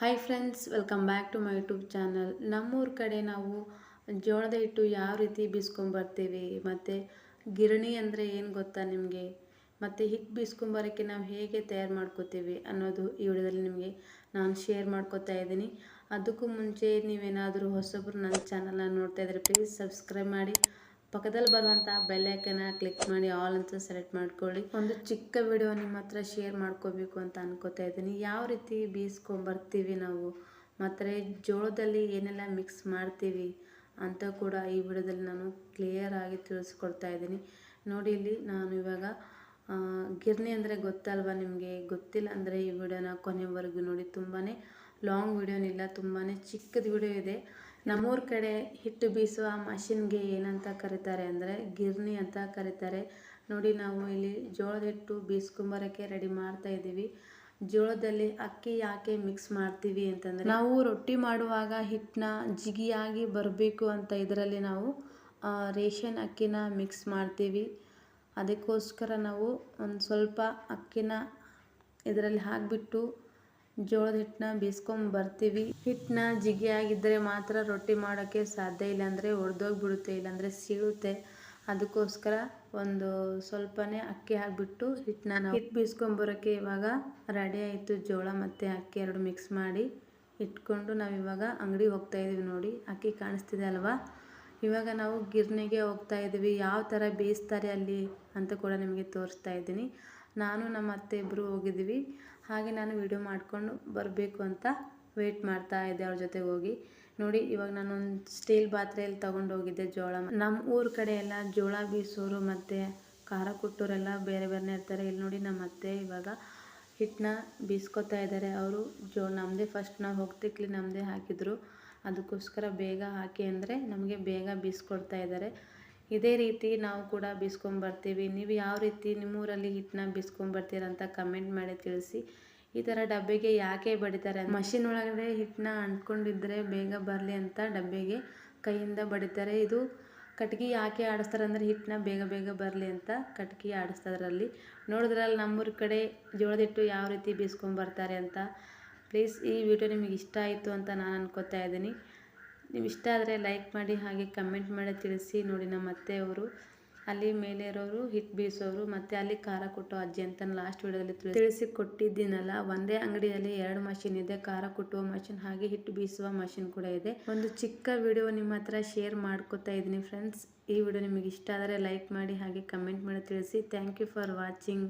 Hi friends welcome back to my YouTube channel ನಮ್ಮೂರ ಕಡೆ ನಾವು ಜೋಳದ ಹಿಟ್ಟು ಯಾವ ರೀತಿ ಬೀಸ್ಕೊಂಬರ್ತೀವಿ ಮತ್ತು ಗಿರಣಿ ಅಂದರೆ ಏನು ಗೊತ್ತಾ ನಿಮಗೆ? ಮತ್ತು ಹಿಟ್ಟು ಬೀಸ್ಕೊಂಬರೋಕ್ಕೆ ನಾವು ಹೇಗೆ ತಯಾರು ಮಾಡ್ಕೋತೀವಿ ಅನ್ನೋದು ಈ ವಿಡಿಯೋದಲ್ಲಿ ನಿಮಗೆ ನಾನು ಶೇರ್ ಮಾಡ್ಕೋತಾ ಇದ್ದೀನಿ. ಅದಕ್ಕೂ ಮುಂಚೆ ನೀವೇನಾದರೂ ಹೊಸಬ್ರು ನನ್ನ ಚಾನಲನ್ನು ನೋಡ್ತಾ ಇದ್ದರೆ ಪ್ಲೀಸ್ ಸಬ್ಸ್ಕ್ರೈಬ್ ಮಾಡಿ. ಪಕ್ಕದಲ್ಲಿ ಬರುವಂಥ ಬೆಲ್ಲೈಕನ್ನ ಕ್ಲಿಕ್ ಮಾಡಿ ಆಲ್ ಅಂತ ಸೆಲೆಕ್ಟ್ ಮಾಡ್ಕೊಳ್ಳಿ. ಒಂದು ಚಿಕ್ಕ ವಿಡಿಯೋ ನಿಮ್ಮ ಹತ್ರ ಶೇರ್ ಮಾಡ್ಕೋಬೇಕು ಅಂತ ಅನ್ಕೋತಾ ಇದ್ದೀನಿ. ಯಾವ ರೀತಿ ಬೀಸ್ಕೊಂಬರ್ತೀವಿ ನಾವು? ಮತ್ತೆ ಜೋಳದಲ್ಲಿ ಏನೆಲ್ಲ ಮಿಕ್ಸ್ ಮಾಡ್ತೀವಿ ಅಂತ ಕೂಡ ಈ ವಿಡಿಯೋದಲ್ಲಿ ನಾನು ಕ್ಲಿಯರ್ ಆಗಿ ತಿಳಿಸ್ಕೊಡ್ತಾ ಇದ್ದೀನಿ. ನೋಡಿ ಇಲ್ಲಿ ನಾನು ಇವಾಗ ಗಿರ್ನಿ ಅಂದರೆ ಗೊತ್ತಲ್ವಾ ನಿಮಗೆ? ಗೊತ್ತಿಲ್ಲ ಅಂದರೆ ಈ ವಿಡಿಯೋನ ಕೊನೆವರೆಗೂ ನೋಡಿ. ತುಂಬಾ ಲಾಂಗ್ ವಿಡಿಯೋನಿಲ್ಲ ತುಂಬಾ ಚಿಕ್ಕದ ವಿಡಿಯೋ ಇದೆ. ನಮ್ಮೂರ ಕಡೆ ಹಿಟ್ಟು ಬೀಸುವ ಮಷಿನ್ಗೆ ಏನಂತ ಕರೀತಾರೆ ಅಂದರೆ ಗಿರ್ನಿ ಅಂತ ಕರೀತಾರೆ. ನೋಡಿ, ನಾವು ಇಲ್ಲಿ ಜೋಳದ ಹಿಟ್ಟು ಬೀಸ್ಕೊಂಬರೋಕ್ಕೆ ರೆಡಿ ಮಾಡ್ತಾ ಇದ್ದೀವಿ. ಜೋಳದಲ್ಲಿ ಅಕ್ಕಿ ಯಾಕೆ ಮಿಕ್ಸ್ ಮಾಡ್ತೀವಿ ಅಂತಂದರೆ, ನಾವು ರೊಟ್ಟಿ ಮಾಡುವಾಗ ಹಿಟ್ಟನ್ನ ಜಿಗಿಯಾಗಿ ಬರಬೇಕು ಅಂತ ಇದರಲ್ಲಿ ನಾವು ರೇಷನ್ ಅಕ್ಕಿನ ಮಿಕ್ಸ್ ಮಾಡ್ತೀವಿ. ಅದಕ್ಕೋಸ್ಕರ ನಾವು ಒಂದು ಸ್ವಲ್ಪ ಅಕ್ಕಿನ ಇದರಲ್ಲಿ ಹಾಕಿಬಿಟ್ಟು ಜೋಳದ ಹಿಟ್ಟನ್ನ ಬೀಸ್ಕೊಂಡ್ ಬರ್ತೀವಿ. ಹಿಟ್ಟನ್ನ ಜಿಗಿಯಾಗಿದ್ದರೆ ಮಾತ್ರ ರೊಟ್ಟಿ ಮಾಡೋಕ್ಕೆ ಸಾಧ್ಯ ಇಲ್ಲ ಅಂದರೆ ಒಡೆದೋಗ್ಬಿಡುತ್ತೆ, ಇಲ್ಲಾಂದರೆ ಸೀಳುತ್ತೆ. ಅದಕ್ಕೋಸ್ಕರ ಒಂದು ಸ್ವಲ್ಪನೇ ಅಕ್ಕಿ ಹಾಕಿಬಿಟ್ಟು ಹಿಟ್ಟನ್ನ ನಾವು ಹಿಟ್ಟು ಬೀಸ್ಕೊಂಬರೋಕ್ಕೆ ಇವಾಗ ರೆಡಿ ಆಯಿತು ಜೋಳ ಮತ್ತು ಅಕ್ಕಿ ಎರಡು ಮಿಕ್ಸ್ ಮಾಡಿ ಇಟ್ಕೊಂಡು ನಾವು ಇವಾಗ ಅಂಗಡಿಗೆ ಹೋಗ್ತಾ ಇದೀವಿ ನೋಡಿ. ಅಕ್ಕಿ ಕಾಣಿಸ್ತಿದೆ ಅಲ್ವಾ? ಇವಾಗ ನಾವು ಗಿರ್ನಿಗೆ ಹೋಗ್ತಾ ಇದ್ದೀವಿ. ಯಾವ ಥರ ಬೇಯಿಸ್ತಾರೆ ಅಲ್ಲಿ ಅಂತ ಕೂಡ ನಿಮಗೆ ತೋರಿಸ್ತಾ ಇದ್ದೀನಿ. ನಾನು ನಮ್ಮ ಅತ್ತೆ ಇಬ್ಬರು ಹೋಗಿದ್ದೀವಿ. ಹಾಗೆ ನಾನು ವಿಡಿಯೋ ಮಾಡಿಕೊಂಡು ಬರಬೇಕು ಅಂತ ವೆಯ್ಟ್ ಮಾಡ್ತಾ ಇದ್ದೆ ಅವ್ರ ಜೊತೆ ಹೋಗಿ. ನೋಡಿ, ಇವಾಗ ನಾನು ಒಂದು ಸ್ಟೀಲ್ ಪಾತ್ರೆಯಲ್ಲಿ ತಗೊಂಡು ಹೋಗಿದ್ದೆ ಜೋಳ. ನಮ್ಮ ಊರ ಕಡೆ ಎಲ್ಲ ಜೋಳ ಬೀಸೋರು ಮತ್ತು ಖಾರ ಕುಟ್ಟೋರೆಲ್ಲ ಬೇರೆ ಬೇರೆನೇ ಇರ್ತಾರೆ. ಇಲ್ಲಿ ನೋಡಿ ನಮ್ಮ ಅತ್ತೆ ಇವಾಗ ಹಿಟ್ಟನ್ನ ಬೀಸ್ಕೊತಾ ಇದ್ದಾರೆ. ಅವರು ಜೋ ನಮ್ಮದೇ ಫಸ್ಟ್ ನಾವು ಹೋಗ್ತಿಕ್ಲಿ ನಮ್ಮದೇ ಹಾಕಿದ್ರು. ಅದಕ್ಕೋಸ್ಕರ ಬೇಗ ಹಾಕಿ ಅಂದರೆ ನಮಗೆ ಬೇಗ ಬೀಸ್ಕೊಡ್ತಾ ಇದ್ದಾರೆ. ಇದೇ ರೀತಿ ನಾವು ಕೂಡ ಬೀಸ್ಕೊಂಬರ್ತೀವಿ ನೀವು ಯಾವ ರೀತಿ ನಿಮ್ಮೂರಲ್ಲಿ ಹಿಟ್ಟನ್ನ ಬೀಸ್ಕೊಂಬರ್ತೀರ ಅಂತ ಕಮೆಂಟ್ ಮಾಡಿ ತಿಳಿಸಿ. ಈ ಥರ ಡಬ್ಬೆಗೆ ಯಾಕೆ ಬಡಿತಾರೆ ಮಷಿನ್ ಒಳಗಡೆ ಹಿಟ್ಟನ್ನ ಅಂಟ್ಕೊಂಡಿದ್ರೆ ಬೇಗ ಬರಲಿ ಅಂತ ಡಬ್ಬೆಗೆ ಕೈಯಿಂದ ಬಡಿತಾರೆ. ಇದು ಕಟ್ಗೆ ಯಾಕೆ ಆಡಿಸ್ತಾರೆ ಅಂದರೆ ಹಿಟ್ಟನ್ನ ಬೇಗ ಬೇಗ ಬರಲಿ ಅಂತ ಕಟ್ಗೆ ಆಡಿಸ್ತಾರಲ್ಲಿ ನೋಡಿದ್ರಲ್ಲಿ ನಮ್ಮೂರ ಕಡೆ ಜೋಳದ ಹಿಟ್ಟು ಯಾವ ರೀತಿ ಬೀಸ್ಕೊಂಬರ್ತಾರೆ ಅಂತ. ಪ್ಲೀಸ್ ಈ ವಿಡಿಯೋ ನಿಮಗೆ ಇಷ್ಟ ಆಯಿತು ಅಂತ ನಾನು ಅನ್ಕೋತಾ ಇದ್ದೀನಿ. ನೀವು ಇಷ್ಟ ಆದರೆ ಲೈಕ್ ಮಾಡಿ ಹಾಗೆ ಕಮೆಂಟ್ ಮಾಡಿ ತಿಳಿಸಿ. ನೋಡಿ ನಮ್ಮ ಅತ್ತೆಯವರು, ಅಲ್ಲಿ ಮೇಲೆ ಇರೋರು ಹಿಟ್ಟು ಬೀಸೋರು, ಮತ್ತು ಅಲ್ಲಿ ಖಾರ ಕೊಟ್ಟೋ ಅಜ್ಜಿ ಅಂತ ಲಾಸ್ಟ್ ವಿಡಿಯೋದಲ್ಲಿ ತಿಳಿಸಿ ಕೊಟ್ಟಿದ್ದೀನಲ್ಲ ಒಂದೇ ಅಂಗಡಿಯಲ್ಲಿ ಎರಡು ಮಷಿನ್ ಇದೆ. ಖಾರ ಕುಟ್ಟುವ ಮಷಿನ್ ಹಾಗೆ ಹಿಟ್ಟು ಬೀಸುವ ಮಷಿನ್ ಕೂಡ ಇದೆ. ಒಂದು ಚಿಕ್ಕ ವಿಡಿಯೋ ನಿಮ್ಮ ಹತ್ರ ಶೇರ್ ಮಾಡ್ಕೋತಾ ಇದ್ದೀನಿ ಫ್ರೆಂಡ್ಸ್ ಈ ವಿಡಿಯೋ ನಿಮಗೆ ಇಷ್ಟ ಆದರೆ ಲೈಕ್ ಮಾಡಿ ಹಾಗೆ ಕಮೆಂಟ್ ಮಾಡಿ ತಿಳಿಸಿ. Thank you for watching